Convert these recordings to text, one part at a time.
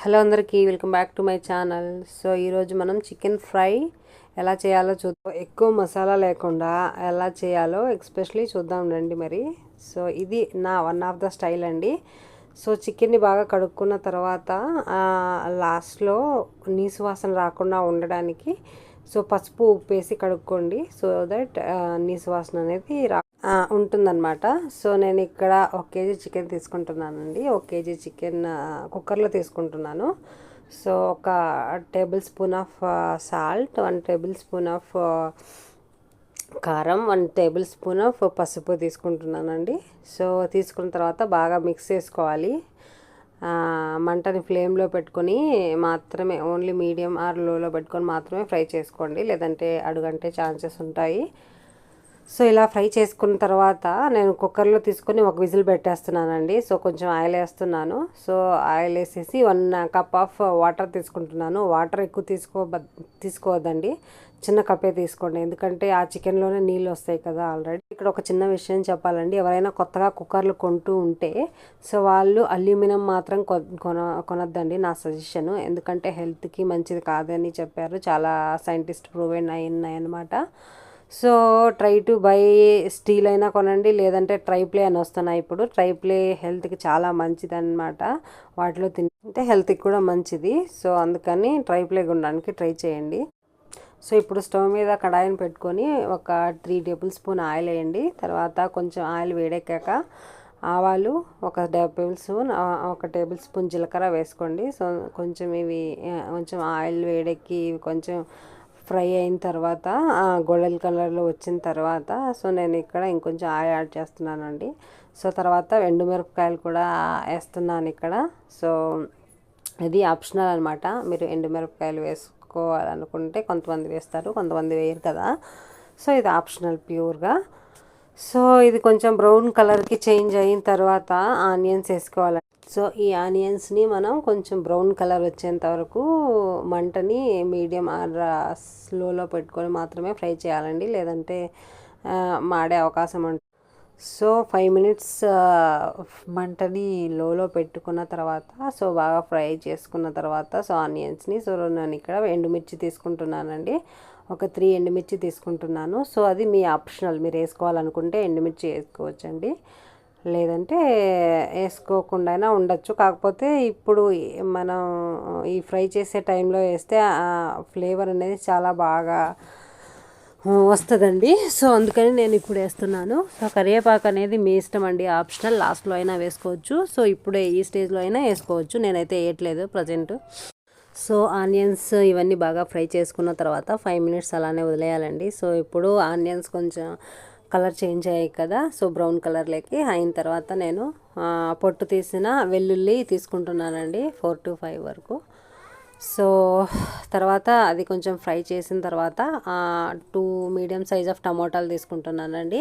Hello అందరికీ welcome back to my channel. So ఈరోజు మనం చికెన్ ఫ్రై ఎలా చేయాలో చూద్దాం. ఎక్కువ మసాలా లేకుండా ఎలా చేయాలో ఎక్స్పెషలీ చూద్దాం రండి మరి. సో ఇది నా వన్ ఆఫ్ ద స్టైల్ అండి. సో చికెన్ని బాగా కడుక్కున్న తర్వాత లాస్ట్లో నీసు వాసన రాకుండా ఉండడానికి సో పసుపు ఉప్పు వేసి కడుక్కోండి. సో దట్ నీసు వాసన అనేది రా ఉంటుందన్నమాట. సో నేను ఇక్కడ ఒక కేజీ చికెన్ తీసుకుంటున్నానండి. ఒక కేజీ చికెన్ కుక్కర్లో తీసుకుంటున్నాను. సో ఒక tablespoon of salt one tablespoon of కారం వన్ టేబుల్ స్పూన్ ఆఫ్ పసుపు తీసుకుంటున్నానండి. సో తీసుకున్న తర్వాత బాగా మిక్స్ చేసుకోవాలి. మంటని ఫ్లేమ్లో పెట్టుకొని మాత్రమే ఓన్లీ మీడియం ఆర్ లోలో పెట్టుకొని మాత్రమే ఫ్రై చేసుకోండి. లేదంటే అడుగంటే ఛాన్సెస్ ఉంటాయి. సో ఇలా ఫ్రై చేసుకున్న తర్వాత నేను కుక్కర్లో తీసుకొని ఒక విజిల్ పెట్టేస్తున్నానండి. సో కొంచెం ఆయిల్ వేస్తున్నాను. సో ఆయిల్ వేసేసి వన్ కప్ ఆఫ్ వాటర్ తీసుకుంటున్నాను. వాటర్ ఎక్కువ తీసుకో తీసుకోవద్దండి. చిన్న కప్పే తీసుకోండి. ఎందుకంటే ఆ చికెన్లోనే నీళ్ళు వస్తాయి కదా ఆల్రెడీ. ఇక్కడ ఒక చిన్న విషయం చెప్పాలండి. ఎవరైనా కొత్తగా కుక్కర్లు కొంటూ ఉంటే సో వాళ్ళు అల్యూమినియం మాత్రం కొన కొనొద్దండి నా సజెషన్. ఎందుకంటే హెల్త్కి మంచిది కాదని చెప్పారు. చాలా సైంటిస్ట్ ప్రూవెన్ అయినాయి అనమాట so try to buy steel అయినా కొనండి లేదంటే ట్రై ప్లే అని వస్తున్నాయి ఇప్పుడు. ట్రై ప్లే హెల్త్కి చాలా మంచిది అనమాట వాటిలో తింటే హెల్త్కి కూడా మంచిది. సో అందుకని ట్రై ఉండడానికి ట్రై చేయండి. సో ఇప్పుడు స్టవ్ మీద కడాయిని పెట్టుకొని ఒక త్రీ టేబుల్ స్పూన్ ఆయిల్ వేయండి. తర్వాత కొంచెం ఆయిల్ వేడెక్కాక ఆవాలు ఒక టేబుల్ స్పూన్ ఒక టేబుల్ స్పూన్ జీలకర్ర వేసుకోండి. సో కొంచెం ఇవి కొంచెం ఆయిల్ వేడెక్కి కొంచెం ఫ్రై అయిన తర్వాత గోల్డెన్ కలర్లో వచ్చిన తర్వాత సో నేను ఇక్కడ ఇంకొంచెం ఆయిల్ యాడ్ చేస్తున్నానండి. సో తర్వాత ఎండుమిరపకాయలు కూడా వేస్తున్నాను ఇక్కడ. సో ఇది ఆప్షనల్ అనమాట మీరు ఎండుమిరపకాయలు వేసుకోవాలనుకుంటే కొంతమంది వేస్తారు కొంతమంది వేయరు కదా. సో ఇది ఆప్షనల్ ప్యూర్గా. సో ఇది కొంచెం బ్రౌన్ కలర్కి చేంజ్ అయిన తర్వాత ఆనియన్స్ వేసుకోవాలి సో ఈ ఆనియన్స్ని మనం కొంచెం బ్రౌన్ కలర్ వచ్చేంత వరకు మంటని మీడియం ఆర్ స్లోలో పెట్టుకొని మాత్రమే ఫ్రై చేయాలండి. లేదంటే మాడే అవకాశం ఉంటుంది సో ఫైవ్ మినిట్స్ మంటని లోలో పెట్టుకున్న తర్వాత సో బాగా ఫ్రై చేసుకున్న తర్వాత సో ఆనియన్స్ని సో నేను ఇక్కడ ఎండుమిర్చి తీసుకుంటున్నానండి. ఒక త్రీ ఎండుమిర్చి తీసుకుంటున్నాను. సో అది మీ ఆప్షనల్. మీరు వేసుకోవాలనుకుంటే ఎండుమిర్చి వేసుకోవచ్చండి. లేదంటే వేసుకోకుండా అయినా ఉండొచ్చు. కాకపోతే ఇప్పుడు మనం ఈ ఫ్రై చేసే టైంలో వేస్తే ఆ ఫ్లేవర్ అనేది చాలా బాగా వస్తుందండి. సో అందుకని నేను ఇప్పుడు వేస్తున్నాను. సో కరివేపాకు అనేది మీ ఇష్టం అండి. ఆప్షనల్. లాస్ట్లో అయినా వేసుకోవచ్చు. సో ఇప్పుడే ఈ స్టేజ్లో అయినా వేసుకోవచ్చు. నేనైతే వేయట్లేదు ప్రజెంట్. సో ఆనియన్స్ ఇవన్నీ బాగా ఫ్రై చేసుకున్న తర్వాత ఫైవ్ మినిట్స్ అలానే వదిలేయాలండి. సో ఇప్పుడు ఆనియన్స్ కొంచెం కలర్ చేంజ్ అయ్యాయి కదా సో బ్రౌన్ కలర్లోకి అయిన తర్వాత నేను పొట్టు తీసిన వెల్లుల్లి తీసుకుంటున్నానండి ఫోర్ టు ఫైవ్ వరకు. సో తర్వాత అది కొంచెం ఫ్రై చేసిన తర్వాత టూ మీడియం సైజ్ ఆఫ్ టమోటాలు తీసుకుంటున్నానండి.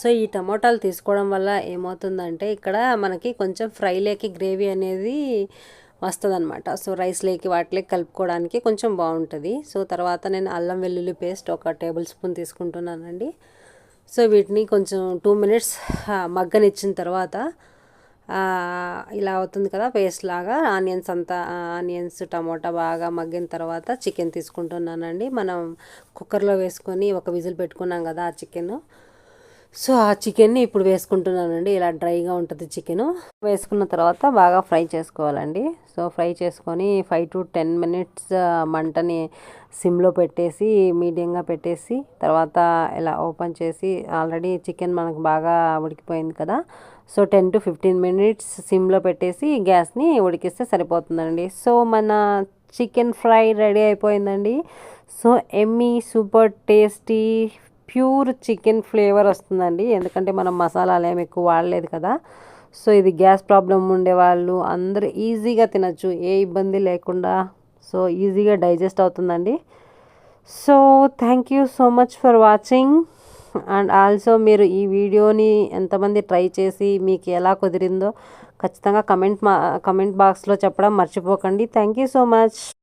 సో ఈ టమోటాలు తీసుకోవడం వల్ల ఏమవుతుందంటే ఇక్కడ మనకి కొంచెం ఫ్రైలోకి గ్రేవీ అనేది వస్తుందన్నమాట. సో రైస్లోకి వాటిలోకి కలుపుకోవడానికి కొంచెం బాగుంటుంది. సో తర్వాత నేను అల్లం వెల్లుల్లి పేస్ట్ ఒక టేబుల్ స్పూన్ తీసుకుంటున్నానండి. సో వీటిని కొంచెం టూ మినిట్స్ మగ్గనిచ్చిన తర్వాత ఇలా అవుతుంది కదా పేస్ట్ లాగా. ఆనియన్స్ అంతా ఆనియన్స్ టమోటా బాగా మగ్గిన తర్వాత చికెన్ తీసుకుంటున్నానండి. మనం కుక్కర్లో వేసుకొని ఒక విజిల్ పెట్టుకున్నాం కదా ఆ చికెన్. సో ఆ చికెన్ని ఇప్పుడు వేసుకుంటున్నానండి. ఇలా డ్రైగా ఉంటుంది చికెన్. వేసుకున్న తర్వాత బాగా ఫ్రై చేసుకోవాలండి. సో ఫ్రై చేసుకొని ఫైవ్ టు టెన్ మినిట్స్ మంటని సిమ్లో పెట్టేసి మీడియంగా పెట్టేసి తర్వాత ఇలా ఓపెన్ చేసి ఆల్రెడీ చికెన్ మనకు బాగా ఉడికిపోయింది కదా. So ten to fifteen minutes సిమ్లో పెట్టేసి గ్యాస్ని ఉడికిస్తే సరిపోతుందండి. సో మన చికెన్ ఫ్రై రెడీ అయిపోయిందండి. So Emmy super tasty pure chicken flavour వస్తుందండి. ఎందుకంటే మనం మసాలాలు ఏమి ఎక్కువ వాడలేదు కదా. సో ఇది గ్యాస్ ప్రాబ్లం ఉండేవాళ్ళు అందరూ ఈజీగా తినచ్చు. ఏ ఇబ్బంది లేకుండా. సో ఈజీగా డైజెస్ట్ అవుతుందండి. So thank you so much for watching. And also మీరు ఈ వీడియోని ఎంతమంది ట్రై చేసి మీకు ఎలా కుదిరిందో ఖచ్చితంగా కమెంట్ మా కమెంట్ బాక్స్లో చెప్పడం మర్చిపోకండి. Thank you so much.